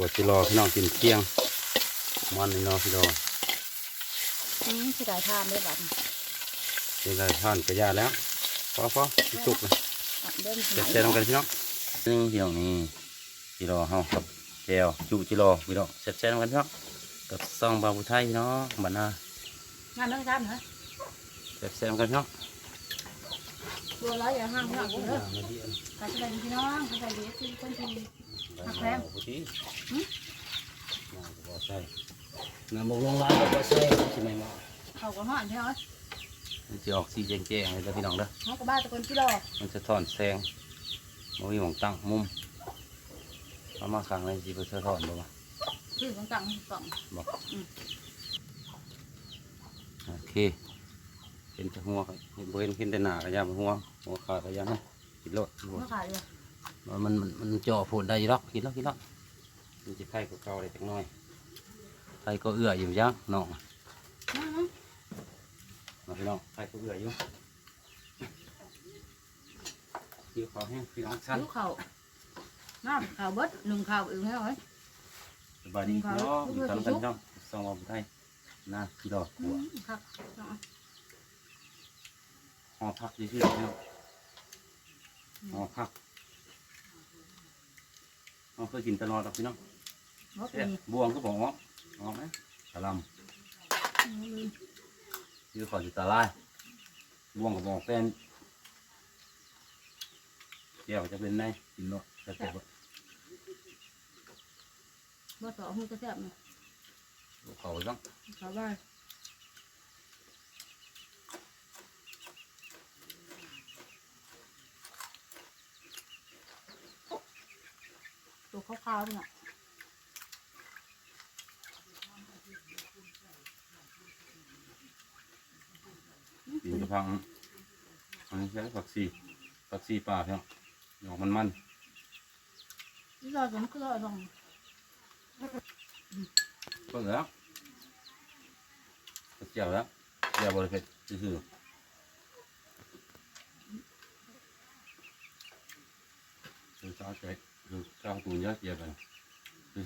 วดจิรอพี่น้องกินเที่ยงมันนี่เนาะพี่น้องอืมสิได้ทานได้บัดนี้กินได้ท่านกระยาแล้วพอพอสุกเลยอะเดินเจ็ดเจ็ดลงกันพี่น้องซึ่งพี่น้องนี่จิรอเฮากับแจวจุจิรอพี่น้องเจ็ดเจ็ดลงกันพี่น้องกับซองบาบุไทยพี่น้องบ้านนางานเรื่องการเหรอเจ็ดเจ็ดลงกันพี่น้องตัวร้อยอย่าห้างห้างเด้อใครจะได้พี่น้องใครจะดีที่คนที่ หักแพงใช่น้ำมกลงร้านก็ใช่ใช่ไหมมาเขาก็ห่อนใช่ไหมมันจะออกสีแจ้งๆเลยนะพี่น้องเด้อเขาก็บ้าตะคนกิโลมันจะถอนแสงมันมีหมองตั้งมุมเอามาขังเลยสิเพื่อสะท้อนบ่มาคือของตังกล่องบอกโอเคเห็นจะหัวครับเห็นบ่เห็นเห็นแต่หน้าก็ยามหัวหัวขาดก็ยามนะกินรถเมื่อขายเลย มันมันมันจ่อผลได้อยู่หรอกกินแล้วกินแล้วมันจะไข่กับเก่าได้จักหน่อยไข่ก็เอื้ออยู่ยังน้องน้องพี่น้องไข่ก็เอื้ออยู่กินข้าวแห้งพี่น้องชั้นลูกเขาน้ำข่าวเบิดหนึ่งข่าวอื่นให้เหรอสบายดีพี่น้องอยู่ทำกันพี่น้องสองวันไทยนาพี่ดอกหัวครับห่อผักชื่อๆพี่น้องห่อผัก เราเคยกินตลอดหรอกพี่น้องรถเอ๊ะมีบวงก็บอกออกออกไหมกะหลำชื่อขอจิตาลายบวงก็บอกเป็นเกี่ยวจะเป็นไงกินเนาะแต่แต่ว่าบ่ต่อหูจะแซ่บไหมเขาต้องเขาว่าตัว ขาวๆเนี่ยกินกระพังอันนี้ใช้ผักซีผักซีป่าพี่น้องดอกมันมันนี่เราจะไม่คือเราลองๆก็แล้วก็เจียวแล้วเจียวบริเวณซื่อๆคือเจ้าใจ คือเจ้าตูนเยอะเจียวไป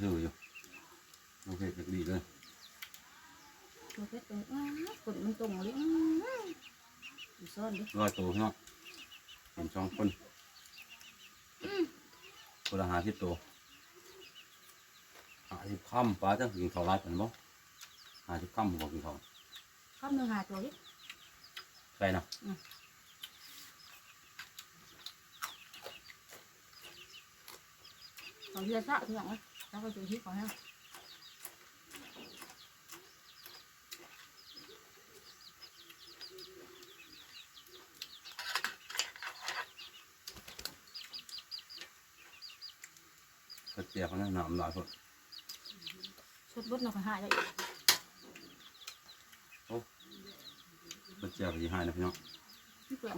ซื่อๆอยู่โอเคจะดีเลยตัวเพชรตรงอ้าวกดมันตรงเลยอื้อดูซ่อนดิร้อยตัวพี่น้องเป็นสองคนคนละหาสิบตัวหาสิบค่ำป้าจะกินข้าวไรเป็นบ่หาสิบค่ำบอกกินข้าวข้ามหนึ่งหาตัวดิใช่นะ ของเรือซะที่หลังเลยแล้วก็ตัวที่ของให้ก็เจียวเขาเนี่ยหนามหลายคนชดบดเราก็หายได้ก็เจียวไปยี่ห้านะพี่น้องที่เปลือก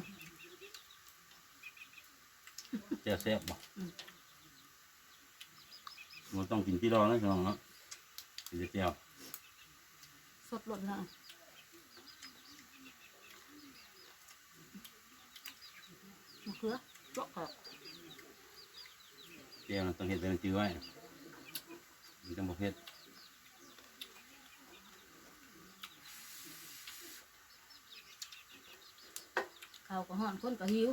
เจียวแซ่บบ่ มันต้องกินที่รอนะพี่น้องเนาะกินแต่เจียวสดหล่นนะมะเขือเจาะกรอบเจียวน่ะต้องเห็ดเป็นจื้อไว้มันจะบ่เผ็ดข้าวก็ห่อนคนก็หิว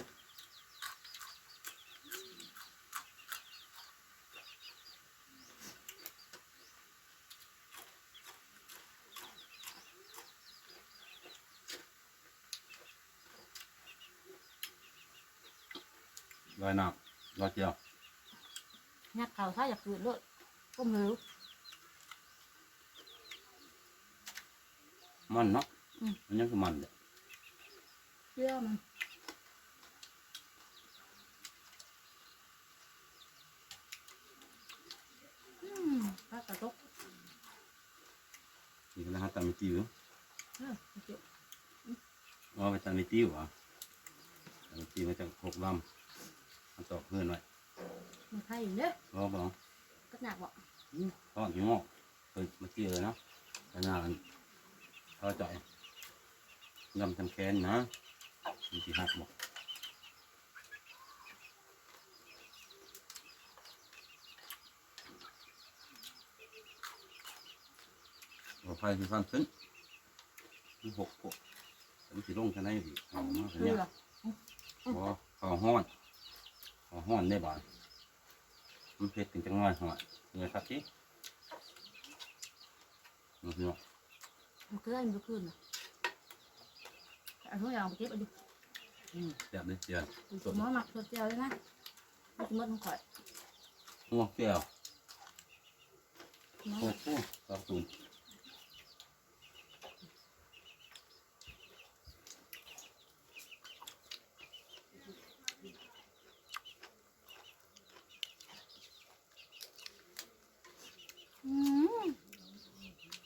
ลอยน้ำลอยเจียวงัดข้าวถ้าอยากกินเลยก้มหิว มันเนาะอืม มันยังคือมันเด้อเชื่อมันอืมปลากระตกนี่ก็นะฮะตามมีติ้วเออเจ็บว่าไปตามมีติ้วอะตามมีติ้วมาจากหกลำ มันตอกเพื่อนไว้มันไทยอยู่เด้อรอบ่ก็หนักบ่ทอดหิวงอกเคยมาเจียวเลยเนาะแต่หน้ามันทอดจ่อยยำทำแคนนะมีสีหักบอกไฟคือฟันขึ้นมันหกหกมันสิลงกันได้อีกเอามาคืเนี่อยเหรอบ่เขาห้อนเขา ห้อนได้บ่ายมันเผ็ดถึงจังหวะหัวเงยครับที่นี่พี่น้องมันคืออะไรมันขึ้นอะเอาทุกอย่างไปเก็บเอาดิแซ่บเลยเจียนสมมติหมักสดเจียวเลยนะมันจะมดมันข่อยหัวแก้วเนาะโอ้โหกระสุน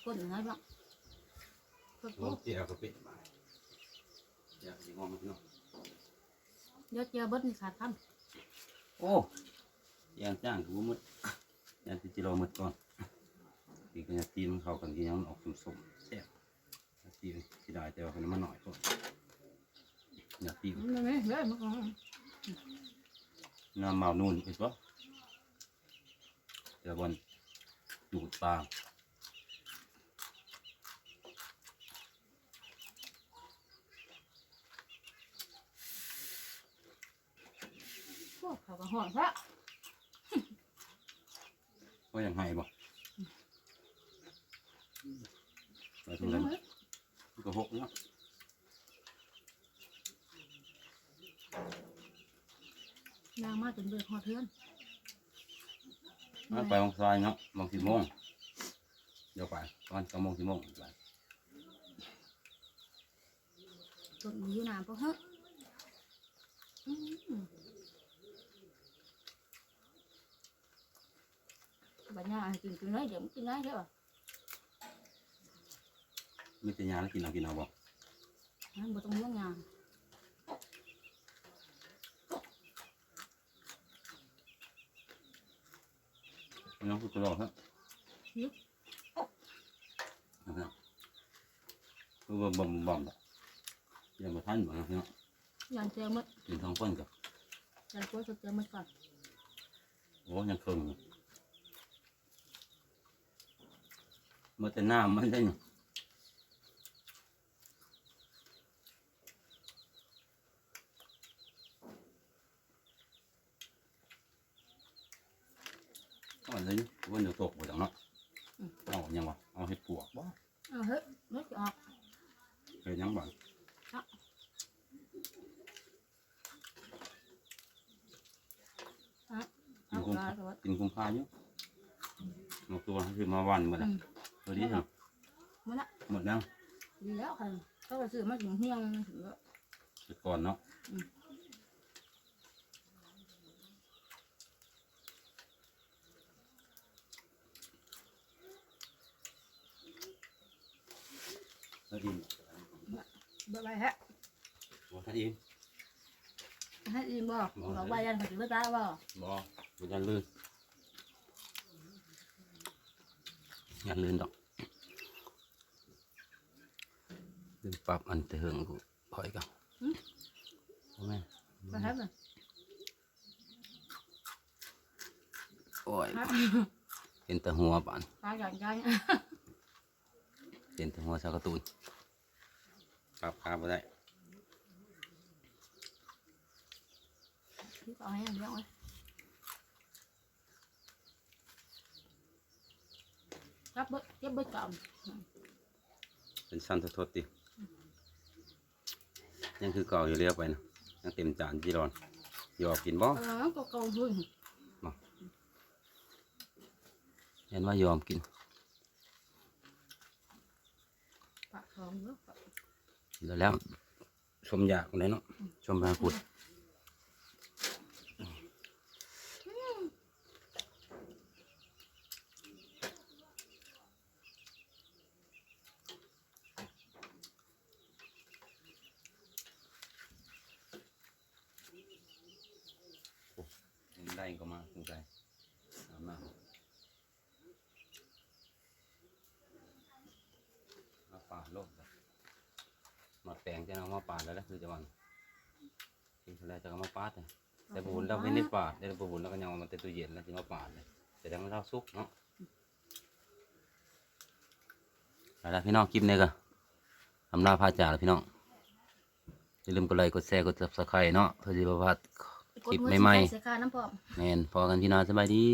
คนไหนบ้างคนหัวโตแก้วก็เป็นบ่ายอยากสิงอมันพี่น้องเดี๋ยวเจียวเบิดนี่ขาดคโอ้ยางจ้างกูมืดยางที่จิโรมืดก่อนตีกันจะตีมันเข้ากันที่ยังมันออกสมๆแซ่บตีที่ได้แต่ว่ามันมาหน่อยก่อนอย่าตีำมันไม่เฮ้ยมันก็น้ำเมานู่นไปซะเดี๋ยวบนจูดปลา พวก เขาก็ห่อนซะก็ยังไงบ่ไปเป็ทุนเรยังนไงก็หกเนาะนางมาจนเบื่อหอดเทือนเอาไปมองซ้ายเนาะมองสิบโมงเดี๋ยวไปตอนกำมงสิบโมงไปต้นอยู่นานปะฮะ อืมบัดนี้ให้กินกินเลยเดี๋ยวมันกินได้ใช่ป่ะมีแต่ยาแล้วกินเอากินเอาบ่นั่นบ่ต้อ งเลี้ยงงาน ไม่ต้องพูดตลอดครับนะครับคือว่าบ่มบ่มบ่ยังมาทันบ่นะพี่เนาะ ยานเจียวหมด กินทองก้นกับ ยานกล้วยสดเจียวหมดก่อน โอ้ยังเคิงอยู่มาแต่น้ำมันได้เนี่ยก็เลยวันเดี๋ยวตกหมดแล้วเนาะเอายังวะเอาเห็ดปวกบ่ เอาเฮ้ยนึกออก เห็ดหยังบ่ เอาปลาตัว กินคุ้มค่าอยู่เอาตัวให้คือมาวันหมด อื แล้ว ม ตัวนี้เหรอหมดละหมดแล้วดีแล้วค่ะเขาก็ซื้อมาถึงเฮียงถึงแล้วเสร็จก่อนเนาะอืมแล้วอิ่มเบื่อไปฮะโอ้ถ้าอิ่มให้อีบ่บอกว่ายันเขาถึงเบื่อตาบ่บ่บ่ยันลื่นยันลื่นดอก ลื่นปรับอันเถิงกูพอยกันโอ้แม่ไปครับเลยโอ้ยครับเห็นแต่หัวบานตาห ย่อนใจเห็นแต่หัวชาวการ์ตูนปรับขาบ่ได้ที่เอาให้เลี้ยงไว้ครับเบิ้เก็บเบิ้ก่อนเป็นสั้นทดๆดิยังคือเก่าอยู่เรียบไปนะยังเต็มจานจีรอนยอกกินบ่เออก็เกาหุ่นเห็นว่ายอมกินปากทองเยอะแล้วแล้วชมอยากเลยเนาะชมพาขุด ก็มาสนใจมามาป่าโลกมาแปลงจะเอามาป่าแล้วนะคือจะวันกินอะไรจะเอามาปาดแต่บุญเราไม่ได้ปาได้บุญแล้วก็ยังมาเต่ตัวเย็นแล้วจึงมาปาเลยแต่ดัาเราซุกเนาะแล้วพี่น้องคลิปนี้ก็อำลาพาจ่ากแล้วพี่น้องอย่าลืมกดไลค์กดแชร์กดซับสไครต์เนาะเพื่อที่จะพลา คลิปใหม่ๆ แมนพอกันพี่น้องสบายดี